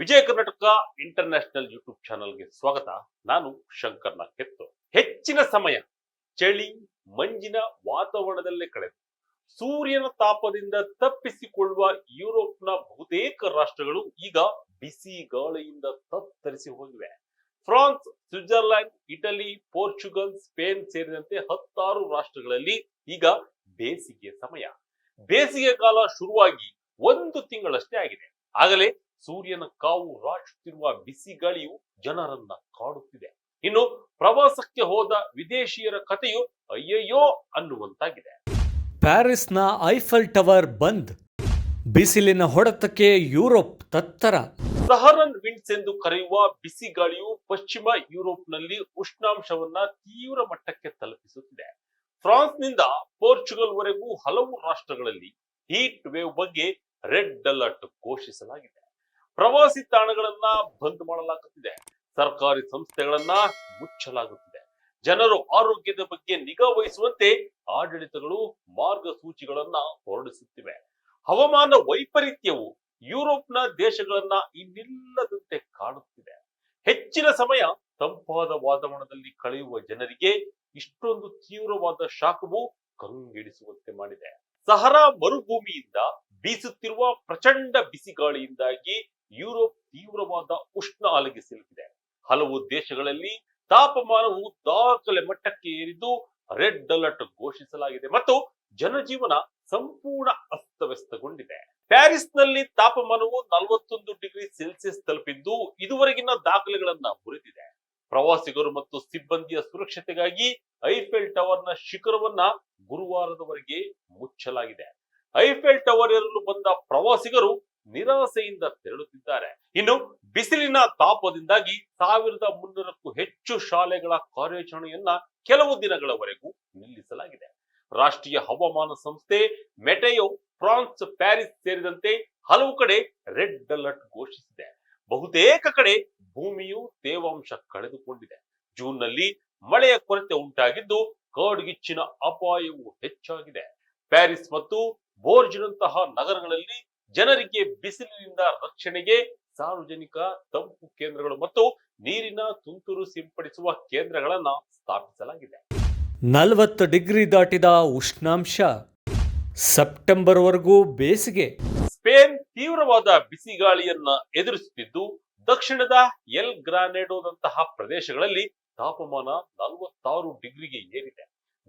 ವಿಜಯ Karnataka international YouTube ಚಾನಲ್ಗೆ ಸ್ವಾಗತ. ನಾನು ಶಂಕರ್ ಕೆತ್ತು ಹೆಚ್ಚಿನ ಸಮಯ ಚಳಿ, ಮಂಜಿನ ವಾತಾವರಣದಲ್ಲೇ ಕಳೆದು, ಸೂರ್ಯನ ತಾಪದಿಂದ ತಪ್ಪಿಸಿಕೊಳ್ಳುವ ಯುರೋಪ್ನ ಬಹುತೇಕ ರಾಷ್ಟ್ರಗಳು ಈಗ ಬಿಸಿ ಗಾಳಿಯಿಂದ ತತ್ತರಿಸಿ ಹೋಗಿವೆ. France, Switzerland, Italy, Portugal, Spain ಸೇರಿದಂತೆ ಹತ್ತಾರು ರಾಷ್ಟ್ರಗಳಲ್ಲಿ ಈಗ ಬೇಸಿಗೆ ಸಮಯ. ಬೇಸಿಗೆ ಕಾಲ ಶುರುವಾಗಿ ಒಂದು ತಿಂಗಳಷ್ಟೇ ಆಗಿದೆ. ಆಗಲೇ ಸೂರ್ಯನ ಕಾವು ರಾಚುತ್ತಿರುವ ಬಿಸಿ ಗಾಳಿಯು ಜನರನ್ನ ಕಾಡುತ್ತಿದೆ. ಇನ್ನು ಪ್ರವಾಸಕ್ಕೆ ಹೋದ ವಿದೇಶಿಯರ ಕಥೆಯು ಅಯ್ಯಯ್ಯೋ ಅನ್ನುವಂತಾಗಿದೆ. ಪ್ಯಾರಿಸ್ನ ಐಫಲ್ ಟವರ್ ಬಂದ್ ಬಿಸಿಲಿನ ಹೊಡೆತಕ್ಕೆ ಯುರೋಪ್ ತತ್ತರ. ಸಹರನ್ ವಿಂಡ್ಸ್ ಎಂದು ಕರೆಯುವ ಬಿಸಿ ಗಾಳಿಯು ಪಶ್ಚಿಮ ಯುರೋಪ್ನಲ್ಲಿ ಉಷ್ಣಾಂಶವನ್ನ ತೀವ್ರ ಮಟ್ಟಕ್ಕೆ ತಲುಪಿಸುತ್ತಿದೆ. ಫ್ರಾನ್ಸ್ನಿಂದ ಪೋರ್ಚುಗಲ್ ವರೆಗೂ ಹಲವು ರಾಷ್ಟ್ರಗಳಲ್ಲಿ ಹೀಟ್ ವೇವ್ ಬಗ್ಗೆ ರೆಡ್ ಅಲರ್ಟ್ ಘೋಷಿಸಲಾಗಿದೆ. ಪ್ರವಾಸಿ ತಾಣಗಳನ್ನ ಬಂದ್ ಮಾಡಲಾಗುತ್ತಿದೆ. ಸರ್ಕಾರಿ ಸಂಸ್ಥೆಗಳನ್ನ ಮುಚ್ಚಲಾಗುತ್ತಿದೆ. ಜನರು ಆರೋಗ್ಯದ ಬಗ್ಗೆ ನಿಗಾ ವಹಿಸುವಂತೆ ಆಡಳಿತಗಳು ಮಾರ್ಗಸೂಚಿಗಳನ್ನ ಹೊರಡಿಸುತ್ತಿವೆ. ಹವಾಮಾನ ವೈಪರೀತ್ಯವು ಯುರೋಪ್ನ ದೇಶಗಳನ್ನ ಇನ್ನಿಲ್ಲದಂತೆ ಕಾಡುತ್ತಿದೆ. ಹೆಚ್ಚಿನ ಸಮಯ ತಂಪಾದ ವಾತಾವರಣದಲ್ಲಿ ಕಳೆಯುವ ಜನರಿಗೆ ಇಷ್ಟೊಂದು ತೀವ್ರವಾದ ಶಾಖವು ಕಂಗೆಡಿಸುವಂತೆ ಮಾಡಿದೆ. ಸಹರಾ ಮರುಭೂಮಿಯಿಂದ ಬೀಸುತ್ತಿರುವ ಪ್ರಚಂಡ ಬಿಸಿಗಾಳಿಯಿಂದಾಗಿ ಯುರೋಪ್ ತೀವ್ರವಾದ ಉಷ್ಣ ಅಲೆಗೆ ಸಿಲುಕಿದೆ. ಹಲವು ದೇಶಗಳಲ್ಲಿ ತಾಪಮಾನವು ದಾಖಲೆ ಮಟ್ಟಕ್ಕೆ ಏರಿದ್ದು ರೆಡ್ ಅಲರ್ಟ್ ಘೋಷಿಸಲಾಗಿದೆ ಮತ್ತು ಜನಜೀವನ ಸಂಪೂರ್ಣ ಅಸ್ತವ್ಯಸ್ತಗೊಂಡಿದೆ. ಪ್ಯಾರಿಸ್ನಲ್ಲಿ ತಾಪಮಾನವು ನಲವತ್ತೊಂದು ಡಿಗ್ರಿ ಸೆಲ್ಸಿಯಸ್ ತಲುಪಿದ್ದು ಇದುವರೆಗಿನ ದಾಖಲೆಗಳನ್ನ ಮುರಿದಿದೆ. ಪ್ರವಾಸಿಗರು ಮತ್ತು ಸಿಬ್ಬಂದಿಯ ಸುರಕ್ಷತೆಗಾಗಿ ಐಫೆಲ್ ಟವರ್ನ ಶಿಖರವನ್ನ ಗುರುವಾರದವರೆಗೆ ಮುಚ್ಚಲಾಗಿದೆ. ಐಫೆಲ್ ಟವರ್ ಇರಲು ಬಂದ ಪ್ರವಾಸಿಗರು ನಿರಾಸೆಯಿಂದ ತೆರಳುತ್ತಿದ್ದಾರೆ. ಇನ್ನು ಬಿಸಿಲಿನ ತಾಪದಿಂದಾಗಿ ಸಾವಿರದ ಮುನ್ನೂರಕ್ಕೂ ಹೆಚ್ಚು ಶಾಲೆಗಳ ಕಾರ್ಯಾಚರಣೆಯನ್ನ ಕೆಲವು ದಿನಗಳವರೆಗೂ ನಿಲ್ಲಿಸಲಾಗಿದೆ. ರಾಷ್ಟ್ರೀಯ ಹವಾಮಾನ ಸಂಸ್ಥೆ ಮೆಟೆಯೋ ಫ್ರಾನ್ಸ್, ಪ್ಯಾರಿಸ್ ಸೇರಿದಂತೆ ಹಲವು ಕಡೆ ರೆಡ್ ಅಲರ್ಟ್ ಘೋಷಿಸಿದೆ. ಬಹುತೇಕ ಕಡೆ ಭೂಮಿಯು ತೇವಾಂಶ ಕಳೆದುಕೊಂಡಿದೆ. ಜೂನ್ನಲ್ಲಿ ಮಳೆಯ ಕೊರತೆ ಉಂಟಾಗಿದ್ದು ಕಾಡ್ಗಿಚ್ಚಿನ ಅಪಾಯವು ಹೆಚ್ಚಾಗಿದೆ. ಪ್ಯಾರಿಸ್ ಮತ್ತು ಬೋರ್ಜ್ನಂತಹ ನಗರಗಳಲ್ಲಿ ಜನರಿಗೆ ಬಿಸಿಲಿನಿಂದ ರಕ್ಷಣೆಗೆ ಸಾರ್ವಜನಿಕ ತಂಪು ಕೇಂದ್ರಗಳು ಮತ್ತು ನೀರಿನ ತುಂತುರು ಸಿಂಪಡಿಸುವ ಕೇಂದ್ರಗಳನ್ನು ಸ್ಥಾಪಿಸಲಾಗಿದೆ. ನಲವತ್ತು ಡಿಗ್ರಿ ದಾಟಿದ ಉಷ್ಣಾಂಶ ಸೆಪ್ಟೆಂಬರ್ವರೆಗೂ ಬೇಸಿಗೆ. ಸ್ಪೇನ್ ತೀವ್ರವಾದ ಬಿಸಿಗಾಳಿಯನ್ನ ಎದುರಿಸುತ್ತಿದ್ದು ದಕ್ಷಿಣದ ಎಲ್ ಗ್ರಾನೆಡೋದಂತಹ ಪ್ರದೇಶಗಳಲ್ಲಿ ತಾಪಮಾನ ನಲವತ್ತಾರು ಡಿಗ್ರಿಗೆ ಏರಿದೆ.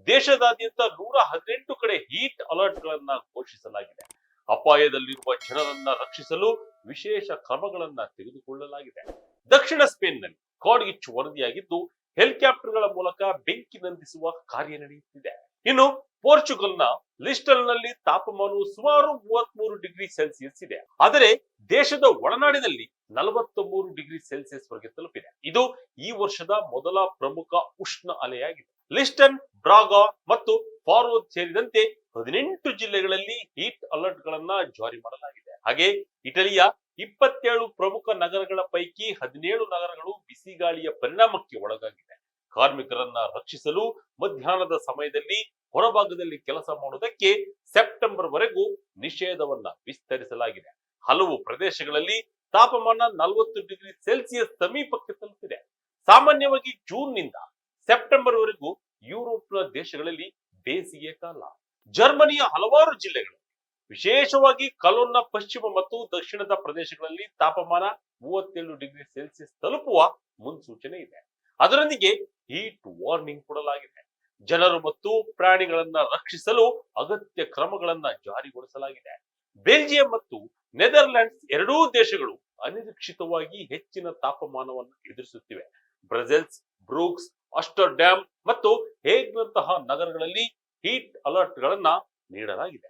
ದೇಶದಾದ್ಯಂತ ನೂರ ಹದಿನೆಂಟು ಕಡೆ ಹೀಟ್ ಅಲರ್ಟ್ ಗಳನ್ನ ಘೋಷಿಸಲಾಗಿದೆ. ಅಪಾಯದಲ್ಲಿರುವ ಜನರನ್ನ ರಕ್ಷಿಸಲು ವಿಶೇಷ ಕ್ರಮಗಳನ್ನ ತೆಗೆದುಕೊಳ್ಳಲಾಗಿದೆ. ದಕ್ಷಿಣ ಸ್ಪೇನ್ನಲ್ಲಿ ಕಾಡ್ಗಿಚ್ಚು ವರದಿಯಾಗಿದ್ದು, ಹೆಲಿಕಾಪ್ಟರ್ಗಳ ಮೂಲಕ ಬೆಂಕಿ ನಂದಿಸುವ ಕಾರ್ಯ ನಡೆಯುತ್ತಿದೆ. ಇನ್ನು ಪೋರ್ಚುಗಲ್ನ ಲಿಸ್ಟಲ್ನಲ್ಲಿ ತಾಪಮಾನವು ಸುಮಾರು ಮೂವತ್ಮೂರು ಡಿಗ್ರಿ ಸೆಲ್ಸಿಯಸ್ ಇದೆ. ಆದರೆ ದೇಶದ ಒಳನಾಡಿನಲ್ಲಿ ನಲವತ್ತ ಮೂರು ಡಿಗ್ರಿ ಸೆಲ್ಸಿಯಸ್ ವರೆಗೆ ತಲುಪಿದೆ. ಇದು ಈ ವರ್ಷದ ಮೊದಲ ಪ್ರಮುಖ ಉಷ್ಣ ಅಲೆಯಾಗಿದೆ. ಲಿಸ್ಟನ್ ಬ್ರಾಗಾ ಮತ್ತು ಫಾರ್ವರ್ಡ್ ಸೇರಿದಂತೆ ಹದಿನೆಂಟು ಜಿಲ್ಲೆಗಳಲ್ಲಿ ಹೀಟ್ ಅಲರ್ಟ್ ಗಳನ್ನ ಜಾರಿ ಮಾಡಲಾಗಿದೆ. ಹಾಗೆ ಇಟಲಿಯ ಇಪ್ಪತ್ತೇಳು ಪ್ರಮುಖ ನಗರಗಳ ಪೈಕಿ ಹದಿನೇಳು ನಗರಗಳು ಬಿಸಿಗಾಳಿಯ ಪರಿಣಾಮಕ್ಕೆ ಒಳಗಾಗಿವೆ. ಕಾರ್ಮಿಕರನ್ನ ರಕ್ಷಿಸಲು ಮಧ್ಯಾಹ್ನದ ಸಮಯದಲ್ಲಿ ಹೊರಭಾಗದಲ್ಲಿ ಕೆಲಸ ಮಾಡುವುದಕ್ಕೆ ಸೆಪ್ಟೆಂಬರ್ ವರೆಗೂ ನಿಷೇಧವನ್ನ ವಿಸ್ತರಿಸಲಾಗಿದೆ. ಹಲವು ಪ್ರದೇಶಗಳಲ್ಲಿ ತಾಪಮಾನ ನಲವತ್ತು ಡಿಗ್ರಿ ಸೆಲ್ಸಿಯಸ್ ಸಮೀಪಕ್ಕೆ ತಲುಪಿದೆ. ಸಾಮಾನ್ಯವಾಗಿ ಜೂನ್ನಿಂದ ಸೆಪ್ಟೆಂಬರ್ ವರೆಗೂ ಯುರೋಪ್ನ ದೇಶಗಳಲ್ಲಿ ಬೇಸಿಗೆ ಕಾಲ. ಜರ್ಮನಿಯ ಹಲವಾರು ಜಿಲ್ಲೆಗಳು, ವಿಶೇಷವಾಗಿ ಕಲೋನ್ನ ಪಶ್ಚಿಮ ಮತ್ತು ದಕ್ಷಿಣದ ಪ್ರದೇಶಗಳಲ್ಲಿ ತಾಪಮಾನ ಮೂವತ್ತೇಳು ಡಿಗ್ರಿ ಸೆಲ್ಸಿಯಸ್ ತಲುಪುವ ಮುನ್ಸೂಚನೆ ಇದೆ. ಅದರೊಂದಿಗೆ ಹೀಟ್ ವಾರ್ನಿಂಗ್ ಕೊಡಲಾಗಿದೆ. ಜನರು ಮತ್ತು ಪ್ರಾಣಿಗಳನ್ನ ರಕ್ಷಿಸಲು ಅಗತ್ಯ ಕ್ರಮಗಳನ್ನ ಜಾರಿಗೊಳಿಸಲಾಗಿದೆ. ಬೆಲ್ಜಿಯಂ ಮತ್ತು ನೆದರ್ಲ್ಯಾಂಡ್ಸ್ ಎರಡೂ ದೇಶಗಳು ಅನಿರೀಕ್ಷಿತವಾಗಿ ಹೆಚ್ಚಿನ ತಾಪಮಾನವನ್ನು ಎದುರಿಸುತ್ತಿವೆ. ಬ್ರೆಜಿಲ್ಸ್ ಬ್ರೂಕ್ಸ್ ಅಸ್ಟರ್ ಡ್ಯಾಮ್ ಮತ್ತು ಹೇಗ್ನಂತಹ ನಗರಗಳಲ್ಲಿ ಹೀಟ್ ಅಲರ್ಟ್ ಗಳನ್ನ ನೀಡಲಾಗಿದೆ.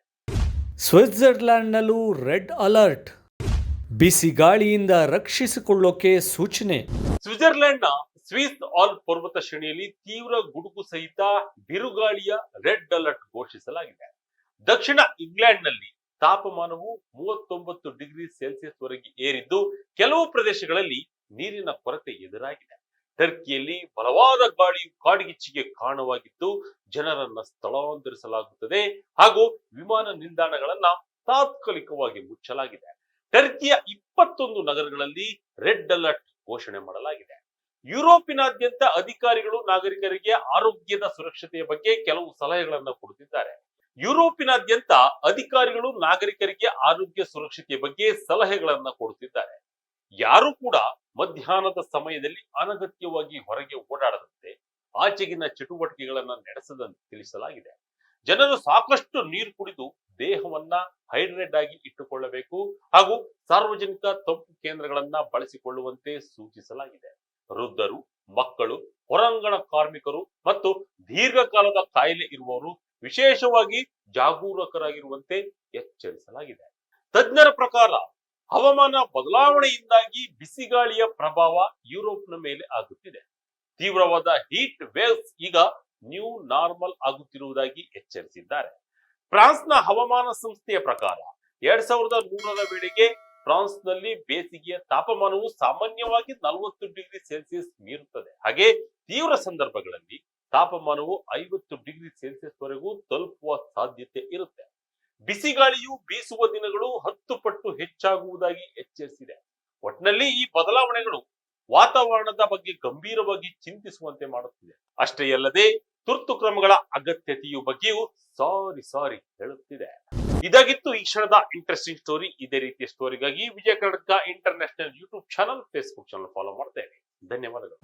ಸ್ವಿಟ್ಜರ್ಲ್ಯಾಂಡ್ನಲ್ಲೂ ರೆಡ್ ಅಲರ್ಟ್. ಬಿಸಿ ಗಾಳಿಯಿಂದ ರಕ್ಷಿಸಿಕೊಳ್ಳೋಕೆ ಸೂಚನೆ. ಸ್ವಿಟ್ಜರ್ಲೆಂಡ್ನ ನ ಸ್ವಿಸ್ ಆಲ್ ಪರ್ವತ ಶ್ರೇಣಿಯಲ್ಲಿ ತೀವ್ರ ಗುಡುಗು ಸಹಿತ ಬಿರುಗಾಳಿಯ ರೆಡ್ ಅಲರ್ಟ್ ಘೋಷಿಸಲಾಗಿದೆ. ದಕ್ಷಿಣ ಇಂಗ್ಲೆಂಡ್ನಲ್ಲಿ ತಾಪಮಾನವು ಮೂವತ್ತೊಂಬತ್ತು ಡಿಗ್ರಿ ಸೆಲ್ಸಿಯಸ್ ವರೆಗೆ ಏರಿದ್ದು ಕೆಲವು ಪ್ರದೇಶಗಳಲ್ಲಿ ನೀರಿನ ಕೊರತೆ ಎದುರಾಗಿದೆ. ಟರ್ಕಿಯಲ್ಲಿ ಬಲವಾದ ಗಾಳಿಯು ಕಾಡ್ಗಿಚ್ಚಿಗೆ ಕಾರಣವಾಗಿದ್ದು ಜನರನ್ನ ಸ್ಥಳಾಂತರಿಸಲಾಗುತ್ತದೆ ಹಾಗೂ ವಿಮಾನ ನಿಲ್ದಾಣಗಳನ್ನ ತಾತ್ಕಾಲಿಕವಾಗಿ ಮುಚ್ಚಲಾಗಿದೆ. ಟರ್ಕಿಯ ಇಪ್ಪತ್ತೊಂದು ನಗರಗಳಲ್ಲಿ ರೆಡ್ ಅಲರ್ಟ್ ಘೋಷಣೆ ಮಾಡಲಾಗಿದೆ. ಯುರೋಪಿನಾದ್ಯಂತ ಅಧಿಕಾರಿಗಳು ನಾಗರಿಕರಿಗೆ ಆರೋಗ್ಯದ ಸುರಕ್ಷತೆಯ ಬಗ್ಗೆ ಕೆಲವು ಸಲಹೆಗಳನ್ನು ಕೊಡುತ್ತಿದ್ದಾರೆ. ಯುರೋಪಿನಾದ್ಯಂತ ಅಧಿಕಾರಿಗಳು ನಾಗರಿಕರಿಗೆ ಆರೋಗ್ಯ ಸುರಕ್ಷತೆಯ ಬಗ್ಗೆ ಸಲಹೆಗಳನ್ನ ಕೊಡುತ್ತಿದ್ದಾರೆ. ಯಾರು ಕೂಡ ಮಧ್ಯಾಹ್ನದ ಸಮಯದಲ್ಲಿ ಅನಗತ್ಯವಾಗಿ ಹೊರಗೆ ಓಡಾಡದಂತೆ ಆಚೆಗಿನ ಚಟುವಟಿಕೆಗಳನ್ನ ನಡೆಸದಂತೆ ತಿಳಿಸಲಾಗಿದೆ. ಜನರು ಸಾಕಷ್ಟು ನೀರು ಕುಡಿದು ದೇಹವನ್ನ ಹೈಡ್ರೇಟ್ ಆಗಿ ಇಟ್ಟುಕೊಳ್ಳಬೇಕು ಹಾಗೂ ಸಾರ್ವಜನಿಕ ತಂಪು ಕೇಂದ್ರಗಳನ್ನ ಬಳಸಿಕೊಳ್ಳುವಂತೆ ಸೂಚಿಸಲಾಗಿದೆ. ವೃದ್ಧರು, ಮಕ್ಕಳು, ಹೊರಾಂಗಣ ಕಾರ್ಮಿಕರು ಮತ್ತು ದೀರ್ಘಕಾಲದ ಕಾಯಿಲೆ ಇರುವವರು ವಿಶೇಷವಾಗಿ ಜಾಗರೂಕರಾಗಿರುವಂತೆ ಎಚ್ಚರಿಸಲಾಗಿದೆ. ತಜ್ಞರ ಪ್ರಕಾರ ಹವಾಮಾನ ಬದಲಾವಣೆಯಿಂದಾಗಿ ಬಿಸಿಗಾಳಿಯ ಪ್ರಭಾವ ಯುರೋಪ್ನ ಮೇಲೆ ಆಗುತ್ತಿದೆ. ತೀವ್ರವಾದ ಹೀಟ್ ವೇವ್ಸ್ ಈಗ ನ್ಯೂ ನಾರ್ಮಲ್ ಆಗುತ್ತಿರುವುದಾಗಿ ಎಚ್ಚರಿಸಿದ್ದಾರೆ. ಫ್ರಾನ್ಸ್ನ ಹವಾಮಾನ ಸಂಸ್ಥೆಯ ಪ್ರಕಾರ ಎರಡ್ ಸಾವಿರದ ನೂರರ ವೇಳೆಗೆ ಫ್ರಾನ್ಸ್ನಲ್ಲಿ ಬೇಸಿಗೆಯ ತಾಪಮಾನವು ಸಾಮಾನ್ಯವಾಗಿ ನಲವತ್ತು ಡಿಗ್ರಿ ಸೆಲ್ಸಿಯಸ್ ಮೀರುತ್ತದೆ. ಹಾಗೆ ತೀವ್ರ ಸಂದರ್ಭಗಳಲ್ಲಿ ತಾಪಮಾನವು ಐವತ್ತು ಡಿಗ್ರಿ ಸೆಲ್ಸಿಯಸ್ ವರೆಗೂ ತಲುಪುವ ಸಾಧ್ಯತೆ ಇರುತ್ತೆ. ಬಿಸಿಗಾಳಿಯು ಬೀಸುವ ದಿನಗಳು ಹತ್ತು ಪಟ್ಟು ಹೆಚ್ಚಾಗುವುದಾಗಿ ಎಚ್ಚರಿಸಿದೆ. ಒಟ್ನಲ್ಲಿ ಈ ಬದಲಾವಣೆಗಳು ವಾತಾವರಣದ ಬಗ್ಗೆ ಗಂಭೀರವಾಗಿ ಚಿಂತಿಸುವಂತೆ ಮಾಡುತ್ತಿದೆ. ಅಷ್ಟೇ ಅಲ್ಲದೆ ತುರ್ತು ಕ್ರಮಗಳ ಅಗತ್ಯತೆಯ ಬಗ್ಗೆಯೂ ಸಾರಿ ಸಾರಿ ಹೇಳುತ್ತಿದೆ. ಇದಾಗಿತ್ತು ಈ ಕ್ಷಣದ ಇಂಟ್ರೆಸ್ಟಿಂಗ್ ಸ್ಟೋರಿ. ಇದೇ ರೀತಿಯ ಸ್ಟೋರಿಗಾಗಿ Vijaya Karnataka international YouTube channel, Facebook channel follow ಮಾಡ್ತೇನೆ ಧನ್ಯವಾದಗಳು.